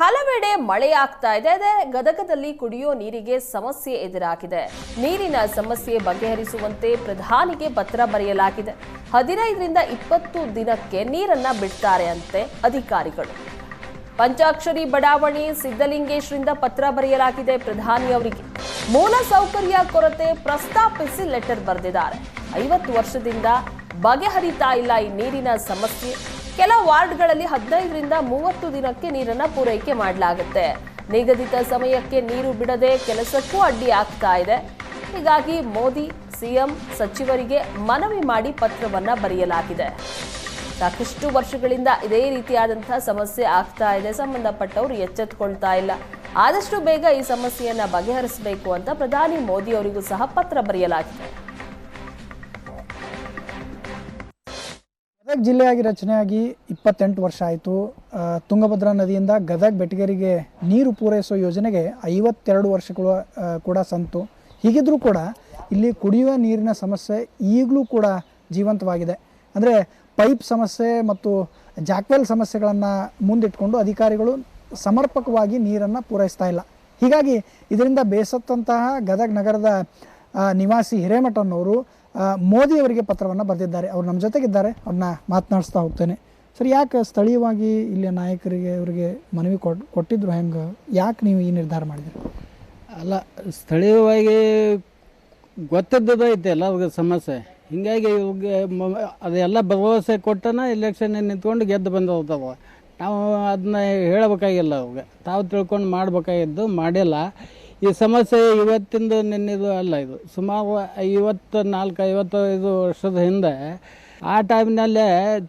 ಹಲವೆಡೆ ಮಳೆಯಾಗ್ತಾ ಇದೆ. ಅದೇ ಗದಗದಲ್ಲಿ ಕುಡಿಯೋ ನೀರಿಗೆ ಸಮಸ್ಯೆ ಎದುರಾಗಿದೆ. ನೀರಿನ ಸಮಸ್ಯೆ ಬಗೆಹರಿಸುವಂತೆ ಪ್ರಧಾನಿಗೆ ಪತ್ರ ಬರೆಯಲಾಗಿದೆ. ಹದಿನೈದರಿಂದ ಇಪ್ಪತ್ತು ದಿನಕ್ಕೆ ನೀರನ್ನ ಬಿಡ್ತಾರೆ ಅಂತೆ ಅಧಿಕಾರಿಗಳು. ಪಂಚಾಕ್ಷರಿ ಬಡಾವಣೆ ಸಿದ್ದಲಿಂಗೇಶ್ವರಿಂದ ಪತ್ರ ಬರೆಯಲಾಗಿದೆ ಪ್ರಧಾನಿ ಅವರಿಗೆ. ಮೂಲ ಸೌಕರ್ಯ ಕೊರತೆ ಪ್ರಸ್ತಾಪಿಸಿ ಲೆಟರ್ ಬರೆದಿದ್ದಾರೆ. ಐವತ್ತು ವರ್ಷದಿಂದ ಬಗೆಹರಿತಾ ಇಲ್ಲ ಈ ನೀರಿನ ಸಮಸ್ಯೆ. ಕೆಲ ವಾರ್ಡ್ಗಳಲ್ಲಿ ಹದಿನೈದರಿಂದ ಮೂವತ್ತು ದಿನಕ್ಕೆ ನೀರನ್ನು ಪೂರೈಕೆ ಮಾಡಲಾಗುತ್ತೆ. ನಿಗದಿತ ಸಮಯಕ್ಕೆ ನೀರು ಬಿಡದೆ ಕೆಲಸಕ್ಕೂ ಅಡ್ಡಿ ಆಗ್ತಾ ಇದೆ. ಹೀಗಾಗಿ ಮೋದಿ, ಸಿಎಂ ಸಚಿವರಿಗೆ ಮನವಿ ಮಾಡಿ ಪತ್ರವನ್ನು ಬರೆಯಲಾಗಿದೆ. ಸಾಕಷ್ಟು ವರ್ಷಗಳಿಂದ ಇದೇ ರೀತಿಯಾದಂತಹ ಸಮಸ್ಯೆ ಆಗ್ತಾ ಇದೆ. ಸಂಬಂಧಪಟ್ಟವರು ಎಚ್ಚೆತ್ತುಕೊಳ್ತಾ ಇಲ್ಲ. ಆದಷ್ಟು ಬೇಗ ಈ ಸಮಸ್ಯೆಯನ್ನು ಬಗೆಹರಿಸಬೇಕು ಅಂತ ಪ್ರಧಾನಿ ಮೋದಿ ಅವರಿಗೂ ಸಹ ಪತ್ರ ಬರೆಯಲಾಗಿದೆ. ಗದಗ ಜಿಲ್ಲೆಯಾಗಿ ರಚನೆಯಾಗಿ ಇಪ್ಪತ್ತೆಂಟು ವರ್ಷ ಆಯಿತು. ತುಂಗಭದ್ರಾ ನದಿಯಿಂದ ಗದಗ ಬೆಟಗೇರಿಗೆ ನೀರು ಪೂರೈಸೋ ಯೋಜನೆಗೆ ಐವತ್ತೆರಡು ವರ್ಷಗಳು ಕೂಡ ಸಂತು. ಹೀಗಿದ್ರೂ ಕೂಡ ಇಲ್ಲಿ ಕುಡಿಯುವ ನೀರಿನ ಸಮಸ್ಯೆ ಈಗಲೂ ಕೂಡ ಜೀವಂತವಾಗಿದೆ. ಅಂದರೆ ಪೈಪ್ ಸಮಸ್ಯೆ ಮತ್ತು ಜಾಕ್ವೆಲ್ ಸಮಸ್ಯೆಗಳನ್ನು ಮುಂದಿಟ್ಕೊಂಡು ಅಧಿಕಾರಿಗಳು ಸಮರ್ಪಕವಾಗಿ ನೀರನ್ನು ಪೂರೈಸ್ತಾ ಇಲ್ಲ. ಹೀಗಾಗಿ ಇದರಿಂದ ಬೇಸತ್ತಂತಹ ಗದಗ ನಗರದ ನಿವಾಸಿ ಹಿರೇಮಠನವರು ಮೋದಿ ಅವರಿಗೆ ಪತ್ರವನ್ನು ಬರೆದಿದ್ದಾರೆ. ಅವರು ನಮ್ಮ ಜೊತೆಗಿದ್ದಾರೆ. ಅವ್ರನ್ನ ಮಾತನಾಡಿಸ್ತಾ ಹೋಗ್ತೇನೆ. ಸರ್, ಯಾಕೆ ಸ್ಥಳೀಯವಾಗಿ ಇಲ್ಲಿಯ ನಾಯಕರಿಗೆ ಅವರಿಗೆ ಮನವಿ ಕೊಟ್ಟು ಕೊಟ್ಟಿದ್ರು? ಹೆಂಗೆ, ಯಾಕೆ ನೀವು ಈ ನಿರ್ಧಾರ ಮಾಡಿದ್ರಿ? ಅಲ್ಲ, ಸ್ಥಳೀಯವಾಗಿ ಗೊತ್ತಿದ್ದದ ಐತೆ ಎಲ್ಲರಿಗೂ ಸಮಸ್ಯೆ. ಹೀಗಾಗಿ ಇವ್ಗೆ ಅದೆಲ್ಲ ಭರವಸೆ ಕೊಟ್ಟನ ಎಲೆಕ್ಷನ್ ನಿಂತ್ಕೊಂಡು ಗೆದ್ದು ಬಂದಿರ್ತಾವ ನಾವು ಅದನ್ನ ಹೇಳಬೇಕಾಗಿಲ್ಲ ಅವ್ಗೆ ತಾವು ತಿಳ್ಕೊಂಡು ಮಾಡಬೇಕಾಗಿದ್ದು ಮಾಡಿಲ್ಲ. ಈ ಸಮಸ್ಯೆ ಇವತ್ತಿಂದ ನಿನ್ನೆದು ಅಲ್ಲ ಇದು. ಸುಮಾರು ಐವತ್ತು, ನಾಲ್ಕು ಐವತ್ತೈದು ವರ್ಷದ ಹಿಂದೆ ಆ ಟೈಮ್ನಲ್ಲೇ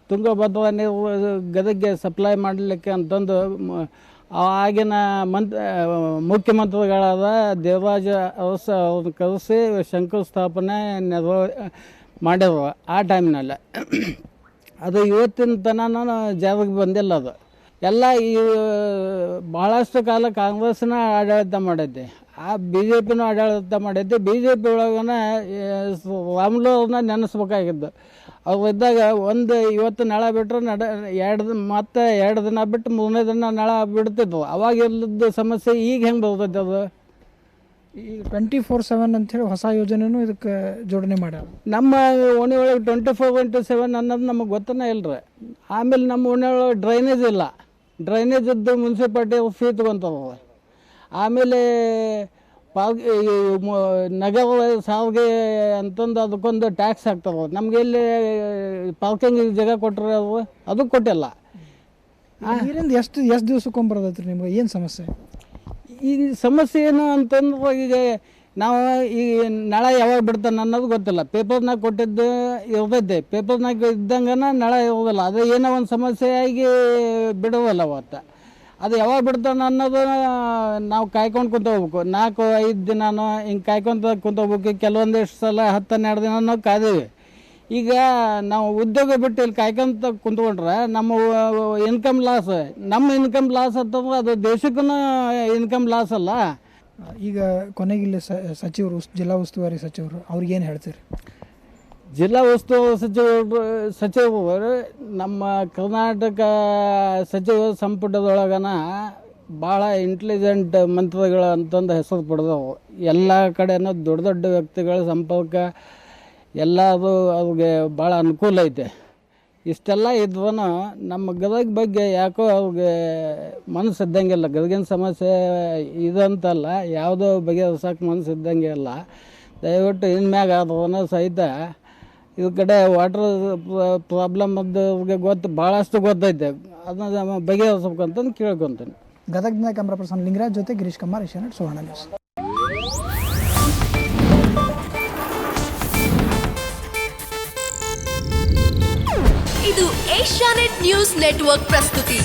ತುಂಗಭದ್ರಾ ನೀರು ಗದಗ್ಗೆ ಸಪ್ಲೈ ಮಾಡಲಿಕ್ಕೆ ಅಂತಂದು ಆಗಿನ ಮಂತ್ ಮುಖ್ಯಮಂತ್ರಿಗಳಾದ ದೇವರಾಜ ಅರಸ ಅವ್ರನ್ನ ಕರೆಸಿ ಶಂಕುಸ್ಥಾಪನೆ ನೆರವು ಮಾಡ್ಯಾರ ಆ ಟೈಮ್ನಲ್ಲೇ. ಅದು ಇವತ್ತಿನ ತನಕ ಜಾರಿಗೆ ಬಂದಿಲ್ಲ ಅದು. ಎಲ್ಲ ಈ ಭಾಳಷ್ಟು ಕಾಲ ಕಾಂಗ್ರೆಸ್ನ ಆಡಳಿತ ಮಾಡೈತೆ ಆ ಬಿ ಜೆ ಪಿನೂ ಆಡಳಿತ ಮಾಡೈತಿ ಬಿ ಜೆ ಪಿ ಒಳಗನ ರಾಮ್ಲೋರ್ನ ನೆನೆಸ್ಬೇಕಾಗಿದ್ದು. ಅವ್ರು ಇದ್ದಾಗ ಒಂದು ಇವತ್ತು ನಳ ಬಿಟ್ಟರೆ ನಡ ಎರಡು ಮತ್ತೆ ಎರಡು ದಿನ ಬಿಟ್ಟು ಮೂರನೇ ದಿನ ನಳ ಬಿಡ್ತಿದ್ವು. ಅವಾಗ ಇಲ್ಲದ ಸಮಸ್ಯೆ ಈಗ ಹೆಂಗೆ ಬರ್ತೈತೆ ಅದು? ಈ ಟ್ವೆಂಟಿ ಫೋರ್ ಸೆವೆನ್ ಅಂತೇಳಿ ಹೊಸ ಯೋಜನೆನೂ ಇದಕ್ಕೆ ಜೋಡಣೆ ಮಾಡ್ಯಾರ. ನಮ್ಮ ಓಣಿ ಒಳಗೆ ಟ್ವೆಂಟಿ ಫೋರ್ ಇಂಟು ಸೆವೆನ್ ಅನ್ನೋದು ನಮಗೆ ಗೊತ್ತನೇ ಇಲ್ರಿ. ಆಮೇಲೆ ನಮ್ಮ ಓಣಿ ಒಳಗೆ ಡ್ರೈನೇಜ್ ಇಲ್ಲ. ಡ್ರೈನೇಜ್ ಇದ್ದು ಮುನ್ಸಿಪಾಲ್ಟಿ ಫೀ ತೊಗೊಂತಾವ ಆಮೇಲೆ ಪಾಲ್ ಈ ಮ- ನಗರ ಸಾವಿಗೆ ಅಂತಂದು ಅದಕ್ಕೊಂದು ಟ್ಯಾಕ್ಸ್ ಹಾಕ್ತಾರೆ ನಮ್ಗೆ ಇಲ್ಲಿ ಪಾರ್ಕಿಂಗ್ ಜಾಗ ಕೊಟ್ಟರೆ ಅದು ಅದು ಕೊಟ್ಟಿಲ್ಲ. ನೀರಿಂದ ಎಷ್ಟು ಎಷ್ಟು ದಿವ್ಸಕ್ಕೊಮ್ಮೆ ಬರೋದೈತ್ರಿ ನಿಮ್ಗೆ? ಏನು ಸಮಸ್ಯೆ? ಈ ಸಮಸ್ಯೆ ಏನು ಅಂತಂದ್ರೆ ಈಗ ನಾವು ಈ ನಳ ಯಾವಾಗ ಬಿಡ್ತಾನೆ ಅನ್ನೋದು ಗೊತ್ತಿಲ್ಲ. ಪೇಪರ್ನಾಗ ಕೊಟ್ಟಿದ್ದು ಇರ್ತೈತೆ. ಪೇಪರ್ನಾಗ ಇದ್ದಂಗನ ನಳ ಇರೋದಿಲ್ಲ. ಅದು ಏನೋ ಒಂದು ಸಮಸ್ಯೆ ಆಗಿ ಬಿಡೋದಲ್ಲ ಅವತ್ತು. ಅದು ಯಾವಾಗ ಬಿಡ್ತಾನೆ ಅನ್ನೋದು ನಾವು ಕಾಯ್ಕೊಂಡು ಕುಂತ ಹೋಗ್ಬೇಕು ನಾಲ್ಕು, ಐದು ದಿನಾನೋ ಹಿಂಗೆ ಕಾಯ್ಕೊಂತ ಕುಂತ ಹೋಗ್ಬೇಕು ಕೆಲವೊಂದಿಷ್ಟು ಸಲ ಹತ್ತು ಹನ್ನೆರಡು ನಾವು ಕಾದೀವಿ. ಈಗ ನಾವು ಉದ್ಯೋಗ ಬಿಟ್ಟು ಇಲ್ಲಿ ಕಾಯ್ಕೊಂತ ಕುಂತ್ಕೊಂಡ್ರೆ ನಮ್ಮ ಇನ್ಕಮ್ ಲಾಸ್ ನಮ್ಮ ಇನ್ಕಮ್ ಲಾಸ್ ಅಂತಂದ್ರೆ ಅದು ದೇಶಕ್ಕೂ ಇನ್ಕಮ್ ಲಾಸ್ ಅಲ್ಲ. ಈಗ ಕೊನೆಗೆ ಇಲ್ಲಿ ಸ- ಸಚಿವರು, ಜಿಲ್ಲಾ ಉಸ್ತುವಾರಿ ಸಚಿವರು ಅವ್ರಿಗೇನು ಹೇಳ್ತೀರಿ? ಜಿಲ್ಲಾ ಉಸ್ತುವಾರಿ ಸಚಿವ ಸಚಿವರು ನಮ್ಮ ಕರ್ನಾಟಕ ಸಚಿವ ಸಂಪುಟದೊಳಗನ ಭಾಳ ಇಂಟೆಲಿಜೆಂಟ್ ಮಂತ್ರಿಗಳು ಅಂತಂದು ಹೆಸರು ಪಡೆದವು. ಎಲ್ಲ ಕಡೆನೂ ದೊಡ್ಡ ದೊಡ್ಡ ವ್ಯಕ್ತಿಗಳ ಸಂಪರ್ಕ ಎಲ್ಲ ಅದು ಅವ್ರಿಗೆ ಭಾಳ ಅನುಕೂಲ ಐತೆ. ಇಷ್ಟೆಲ್ಲ ಇದ್ರೂ ನಮ್ಮ ಗದಗ ಬಗ್ಗೆ ಯಾಕೋ ಅವ್ರಿಗೆ ಮನಸ್ಸು ಇದ್ದಂಗಿಲ್ಲ ಗದಗಿನ ಸಮಸ್ಯೆ ಇದಂತಲ್ಲ ಯಾವುದೋ ಬಗೆಹರ್ಸಕ್ಕೆ ಮನಸ್ಸು ಇದ್ದಂಗೆ ಇಲ್ಲ. ದಯವಿಟ್ಟು ಇನ್ಮ್ಯಾಗ ಆದ್ರೂ ಸಹಿತ ಇದ್ರ ಕಡೆ ವಾಟ್ರ್ ಪ್ರಾಬ್ಲಮ್ ಅದು ಅವ್ರಿಗೆ ಗೊತ್ತು ಭಾಳಷ್ಟು ಗೊತ್ತೈತೆ. ಅದನ್ನ ಬಗೆಹರಿಸ್ಬೇಕಂತಂದು ಕೇಳ್ಕೊತೀನಿ. ಗದಗದಿಂದ ಕ್ಯಾಮ್ರಾ ಪರ್ಸನ್ ಲಿಂಗರಾಜ್ ಜೊತೆ ಗಿರೀಶ್ ಕುಮಾರ್ ಏಷ್ಯಾನೆಟ್ ಸುವರ್ಣ ನ್ಯೂಸ್. ಇದು ಏಷ್ಯಾನೆಟ್ ನ್ಯೂಸ್ ನೆಟ್ವರ್ಕ್ ಪ್ರಸ್ತುತಿ.